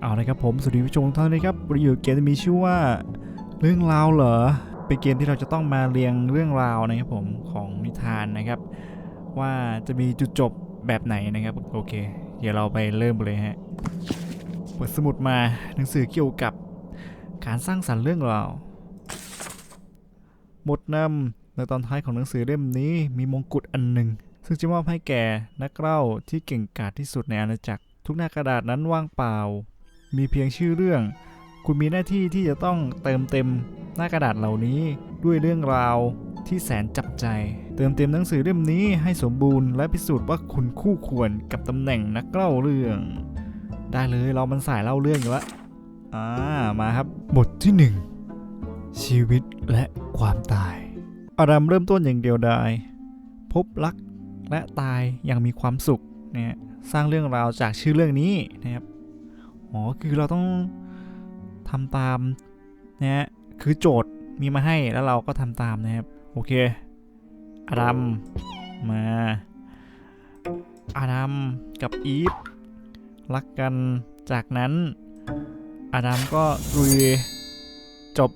เอาละครับผมสวัสดีผู้ชมทุกท่านนะครับรีวิวเกมมีชื่อว่าเรื่องราวเหรอเป็นเกมที่เราจะต้องมาเรียงเรื่องราวนะครับผมของนิทานนะครับ ว่าจะมีจุดจบแบบไหนนะครับโอเค เดี๋ยวเราไปเริ่มเลยฮะเปิดสมุดมาหนังสือเกี่ยวกับการสร้างสรรค์เรื่องราวหมดนำในตอนท้ายของหนังสือเล่มนี้มีมงกุฎอันหนึ่งซึ่งจะมอบให้แก่นักเล่าที่เก่งกาจที่สุดในอาณาจักร ทุกหน้ากระดาษนั้นว่างเปล่า มีเพียงชื่อเรื่อง คุณมีหน้าที่ที่จะต้องเติมเต็มหน้ากระดาษเหล่านี้ด้วยเรื่องราวที่แสนจับใจ เติมเต็มหนังสือเล่มนี้ให้สมบูรณ์และพิสูจน์ว่าคุณคู่ควรกับตำแหน่งนักเล่าเรื่อง ได้เลยเรามันสายเล่าเรื่องอยู่แล้วอ่ามาครับบทที่หนึ่งชีวิตและความตาย อาดัมเริ่มต้นอย่างเดียวดายพบรักและตายอย่างมีความสุขเนี่ยสร้างเรื่องราวจากชื่อเรื่องนี้นะครับ อ๋อ คือเราต้องทำตามนะฮะ คือโจทย์มีมาให้แล้วเราก็ทำตามนะครับ โอเค อาดัม มา อาดัมกับอีฟรักกัน จากนั้น อาดัมก็รุยจบ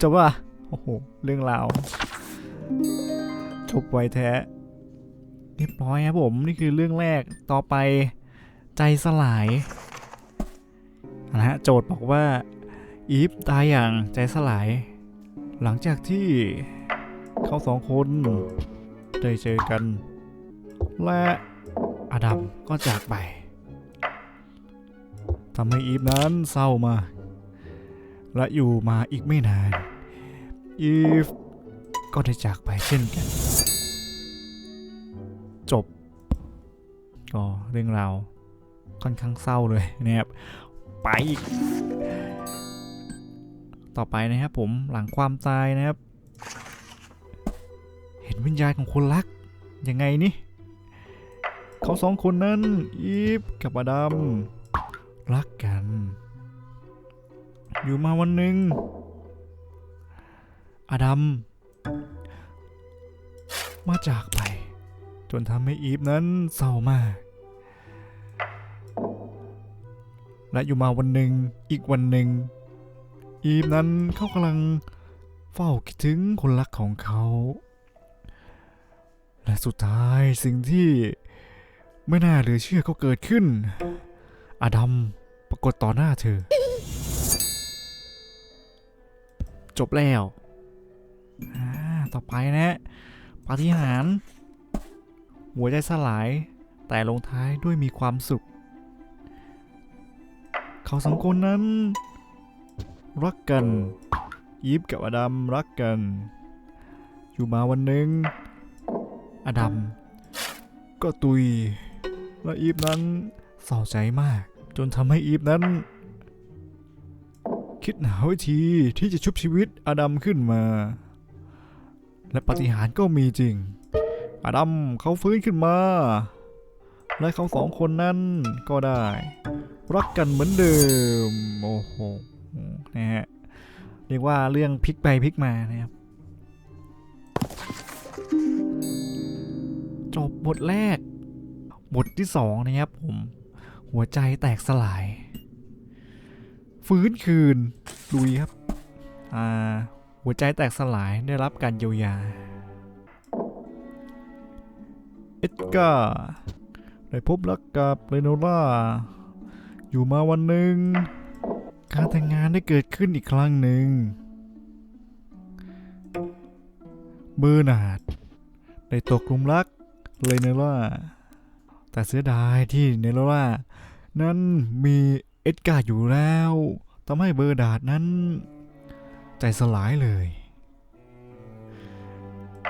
จบว่ะ โอ้โห เรื่องราว จบไวแท้เรียบร้อยครับผม นี่คือเรื่องแรกต่อไปใจสลาย นะฮะโจทย์บอกว่าอีฟตายอย่างใจสลาย หลังจากที่เขาสองคนได้เจอกัน และอดัมก็จากไปทำให้อีฟนั้นเศร้ามา และอยู่มาอีกไม่นาน อีฟก็ได้จากไปเช่นกัน จบ ก็เรื่องราวค่อนข้างเศร้าเลยนะครับ ไปอีก ต่อไปนะครับผมหลังความตายนะครับ เห็นวิญญาณของคนรัก ยังไงนี่ เขาสองคนนั้นอีฟกับอดัมรักกัน อยู่มาวันหนึ่งอดัมมาจากไป จนทำให้อีฟนั้นเศร้ามาก และอยู่มาวันหนึ่งอีกวันหนึ่ง อีฟนั้นเขากำลังเฝ้าคิดถึงคนรักของเขา และสุดท้ายสิ่งที่ไม่น่าเหลือเชื่อก็เกิดขึ้น อดัมปรากฏต่อหน้าเธอ จบแล้ว ต่อไปนะปาฏิหาริย์หัวใจสลายแต่ลงท้ายด้วยมีความสุข เขาสองคนนั้น รักกันอีฟกับอดัมรักกัน อยู่มาวันหนึ่ง อดัมก็ตุย และอีฟนั้นเศร้าใจมาก จนทำให้อีฟนั้น คิดหาวิธีที่จะชุบชีวิตอดัมขึ้นมา และปฏิหารก็มีจริง อดัมเขาฟื้นขึ้นมา และเขาสองคนนั้นก็ได้ รักกันเหมือนเดิมโอ้โหนะฮะเรียกว่าเรื่องพลิกไปพลิกมานะครับจบบทแรก บทที่สองนะครับผม หัวใจแตกสลาย ฟื้นคืนลุยครับ อ่า หัวใจแตกสลายได้รับการเยียวยาเอ็ดการ์ได้พบรักกับเรโนล่า อยู่มาวันหนึ่ง การแต่งงานได้เกิดขึ้นอีกครั้งหนึ่งเบอร์นาดได้ตกหลุมรักเลเนล่า แต่เสียดายที่เนโรล่านั้นมีเอ็ดการ์อยู่แล้วทำให้เบอร์ดาดนั้น ใจสลายเลย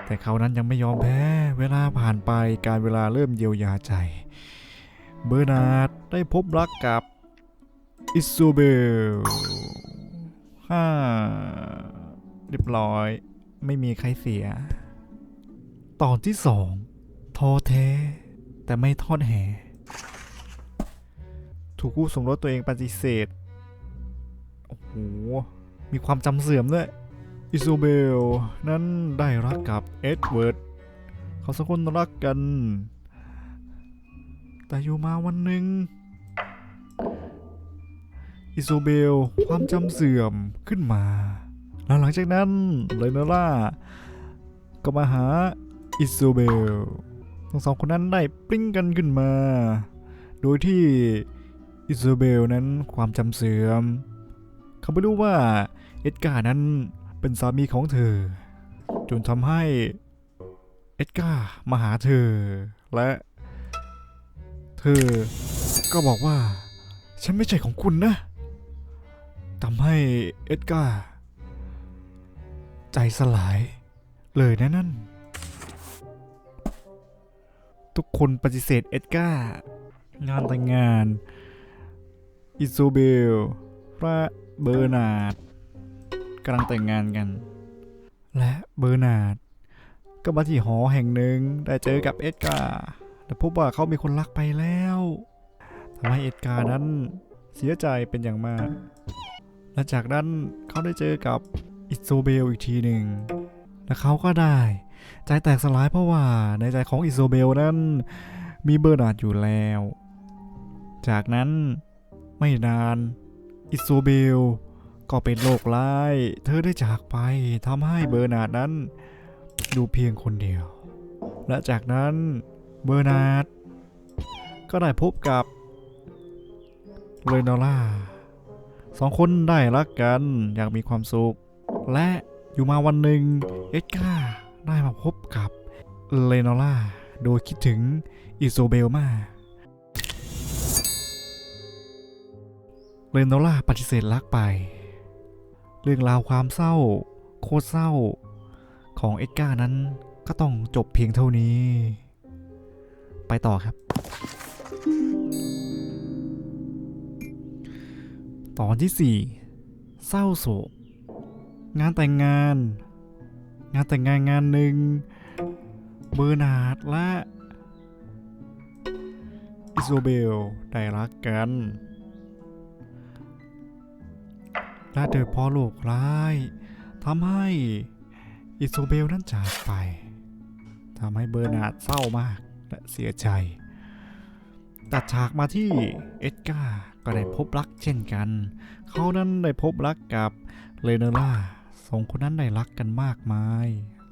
แต่เขานั้นยังไม่ยอมแพ้ เวลาผ่านไปการเวลาเริ่มเยียวยาใจ เบอร์นาร์ดได้พบรักกับอิซูเบลฮ่าเรียบร้อย ไม่มีใครเสีย ตอนที่สองท้อแท้ แต่ไม่ทอดแห่ถูกคู่สมรสตัวเองปฏิเสธ โอ้โห มีความจำเสื่อมด้วย อิซูเบล นั้นได้รักกับเอ็ดเวิร์ด เขาสองคนรักกัน แต่อยู่มาวันหนึ่งอิโซเบลความจำเสื่อมขึ้นมา แล้วหลังจากนั้นเลโนล่าก็มาหาอิโซเบลทั้งสองคนนั้นได้ปริ้งกันขึ้นมา โดยที่อิโซเบลนั้นความจำเสื่อม เขาไม่รู้ว่าเอ็ดการ์นั้นเป็นสามีของเธอ จนทำให้เอ็ดการ์มาหาเธอ และ ธอก็บอกว่า ฉันไม่ใช่ของคุณนะทำให้เอ็ดการ์ใจสลาย เลยนะนั่น ทุกคนปฏิเสธเอ็ดการ์งานแต่งงาน อิโซเบลและเบอร์นาร์ดกำลังแต่งงานกัน และเบอร์นาร์ดก็มาที่หอแห่งหนึ่งได้เจอกับเอ็ดการ์ และพบว่าเขามีคนรักไปแล้วทำให้เอ็ดการ์นั้นเสียใจเป็นอย่างมากและจากนั้นเขาได้เจอกับอิโซเบลอีกทีหนึ่งและเขาก็ได้ ใจแตกสลายเพราะว่าในใจของอิโซเบลนั้น มีเบอร์นาร์ดอยู่แล้ว จากนั้นไม่นานอิโซเบลก็เป็นโรคร้าย เธอได้จากไปทำให้เบอร์นาร์ดนั้น ดูเพียงคนเดียว และจากนั้น เบอร์นาร์ดก็ได้พบกับเลโนล่าสองคนได้รักกันอย่างมีความสุข และอยู่มาวันหนึ่งเอ็ดการ์ได้มาพบกับเลโนล่าโดยคิดถึงอิโซเบลมาเรโนล่าปฏิเสธรักไป เรื่องราวความเศร้า โคตรเศร้า ของเอ็ดการ์นั้นก็ต้องจบเพียงเท่านี้ ไปต่อครับ ตอนที่ 4 เศร้าโศก งานแต่งงาน งานแต่งงานงานหนึ่งเบอร์นาดและอิโซเบลได้รักกันและโดยพอโลกร้ายทำให้อิโซเบลนั้นจากไปทำให้เบอร์นาดเศร้ามาก เสียใจ ตัดฉากมาที่เอ็ดการ์ก็ได้พบรักเช่นกัน เขานั้นได้พบรักกับเลเนล่าสองคนนั้นได้รักกันมากมาย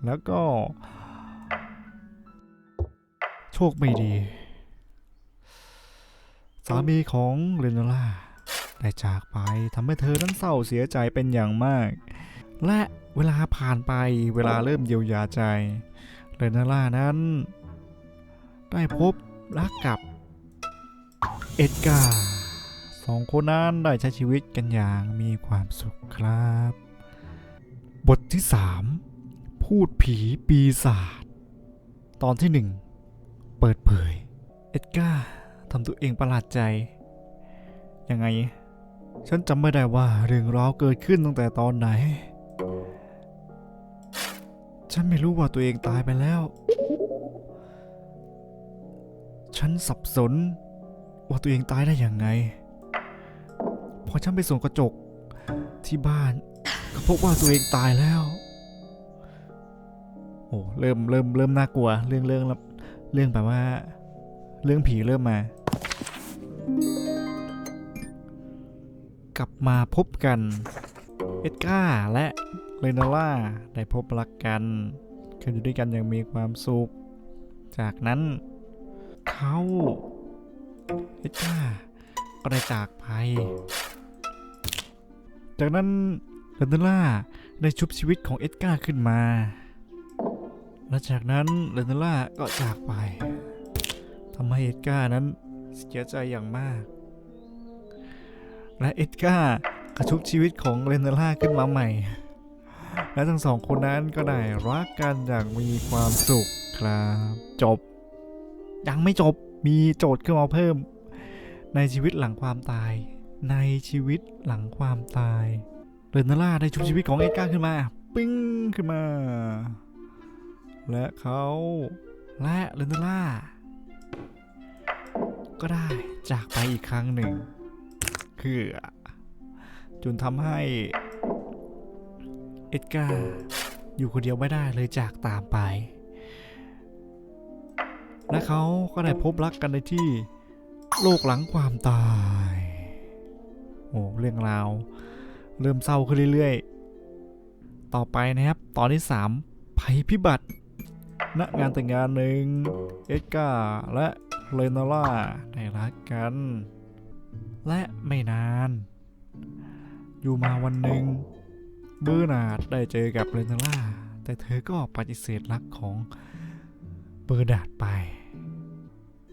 แล้วก็ โชคไม่ดี สามีของเรโนล่าได้จากไปทำให้เธอนั้นเศร้าเสียใจเป็นอย่างมาก และเวลาผ่านไปเวลาเริ่มเยียวยาใจเรโนล่านั้น ได้พบรักกับเอ็ดการ์สองคนนั้นได้ใช้ชีวิตกันอย่างมีความสุขครับ บทที่ 3 พูดผีปีศาจตอนที่ 1 เปิดเผย เอ็ดการ์ทำตัวเองประหลาดใจ ยังไง ฉันจำไม่ได้ว่าเรื่องราวเกิดขึ้นตั้งแต่ตอนไหน ฉันไม่รู้ว่าตัวเองตายไปแล้ว ฉันสับสน ว่าตัวเองตายได้ยังไง พอฉันไปส่งกระจกที่บ้านก็พบว่าตัวเองตายแล้ว โอ้เริ่มเริ่มเริ่มน่ากลัว เรื่องเรื่องเรื่องแบบว่า เรื่องผีเริ่มมา กลับมาพบกัน เอ็ดการ์และเรโนล่าได้พบรักกันคืออยู่ด้วยกันอย่างมีความสุข จากนั้น เขาเอ็ดกาก็ได้จากไป จากนั้นเรโนล่าได้ชุบชีวิตของเอ็ดการ์ขึ้นมา และจากนั้นเรโนล่าก็จากไปทำให้เอ็ดการ์นั้นเสียใจอย่างมาก และเอ็ดการ์กระชุบชีวิตของเรโนล่าขึ้นมาใหม่ และทั้งสองคนนั้นก็ได้รักกันอย่างมีความสุขครับ จบ ยังไม่จบมีโจทย์ขึ้นมาเพิ่ม ในชีวิตหลังความตาย ในชีวิตหลังความตายเรนนาร่าได้ชุบชีวิตของเอ็ดการ์ขึ้นมาปึ้งขึ้นมา และเขาและเรนนาร่าก็ได้จากไปอีกครั้งหนึ่ง คือจนทำให้เอ็ดการ์อยู่คนเดียวไม่ได้เลยจากตามไป และเขาก็ได้พบรักกันในที่โลกหลังความตาย โอ้เรื่องราว เริ่มเศร้าขึ้นเรื่อยๆ ต่อไปนะครับ ตอนที่ 3 ภัยพิบัติณงานแต่งงานหนึ่งเอ็ดการ์และเลนาล่าได้รักกัน และไม่นาน อยู่มาวันหนึ่งเบอร์นาดได้เจอกับเลนาล่า แต่เธอก็ปฏิเสธรักของ เบอร์นาดไป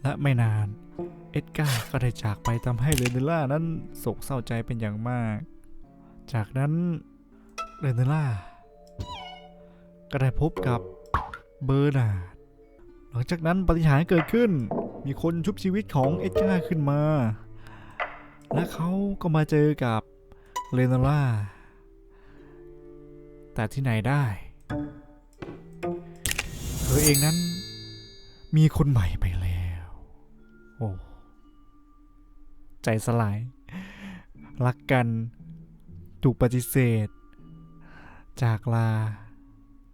และไม่นาน เอ็ดการ์ก็ได้จากไปทำให้เรเนล่านั้นโศกเศร้าใจเป็นอย่างมาก จากนั้นเรเนล่าก็ได้พบกับเบอร์นาดหลังจากนั้นปฏิหาร์เกิดขึ้น มีคนชุบชีวิตของเอ็ดการ์ขึ้นมา และเขาก็มาเจอกับเรเนล่า แต่ที่ไหนได้ เธอเองนั้น มีคนใหม่ไปแล้ว โอ้ ใจสลาย รักกัน ถูกปฏิเสธ จากลา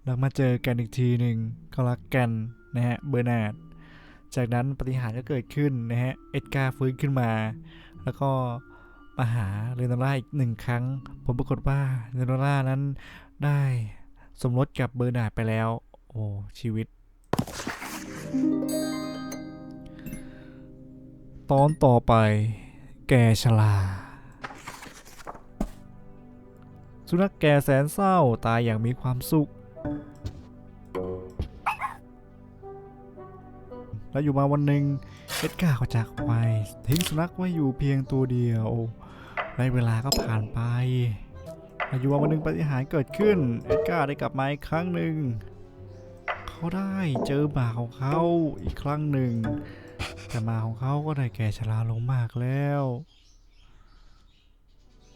แล้วมาเจอกันอีกทีหนึ่งก็รักกันนะฮะ เบอร์นาร์ด จากนั้นปฏิหารก็เกิดขึ้นนะฮะ เอ็ดการ์ฟื้นขึ้นมา แล้วก็มาหาเรโนล่าอีกหนึ่งครั้ง ผมปรากฏว่าเรโนล่านั้นได้สมรสกับเบอร์นาร์ดไปแล้ว โอ้ ชีวิต ตอนต่อไป แกชลา สุนัขแก่แสนเศร้าตายอย่างมีความสุข แล้วอยู่มาวันหนึ่งเอ็ดการ์ก็จากไปทิ้งสุนัขไว้อยู่เพียงตัวเดียวและเวลาก็ผ่านไปแล้วอยู่มาวันหนึ่งปฏิหารเกิดขึ้น เอ็ดการ์ได้กลับมาอีกครั้งหนึ่ง เขาได้เจอหมาของเขาอีกครั้งหนึ่ง แต่หมาของเขาก็ได้แก่ชราลงมากแล้ว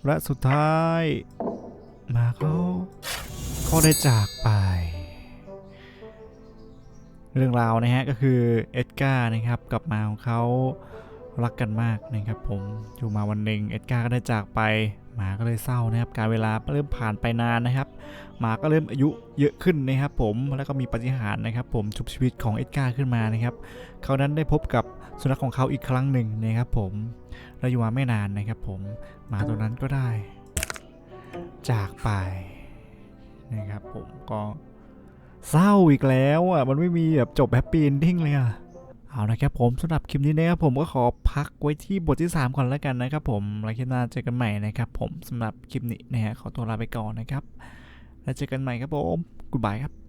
และสุดท้ายหมาเขาก็ได้จากไป เรื่องราวนะฮะก็คือเอ็ดการ์นะครับกับหมาของเขารักกันมากนะครับผมอยู่มาวันหนึ่งเอ็ดการ์ก็ได้จากไป หมาก็เลยเศร้านะครับ การเวลาเริ่มผ่านไปนานนะครับ หมาก็เริ่มอายุเยอะขึ้นนะครับ ผมแล้วก็มีปาฏิหารย์นะครับ ผมชุบชีวิตของเอ็ดการ์ขึ้นมานะครับเขานั้นได้พบกับสุนัขของเขาอีกครั้งหนึ่งนะครับ ผมแล้วอยู่มาไม่นานนะครับ ผมหมาตัวนั้นก็ได้ จากไปนะครับ ผมก็เศร้าอีกแล้วอะมันไม่มีแบบจบแฮปปี้เอนดิ้งเลยอะ เอาละครับผมสำหรับคลิปนี้นะครับผมก็ขอพักไว้ที่บทที่ 3 ก่อนแล้วกันนะครับผมแล้วคลิปหน้าเจอกันใหม่นะครับผมสำหรับคลิปนี้นะฮะขอตัวลาไปก่อนนะครับ แล้วเจอกันใหม่ครับผมกูบายครับ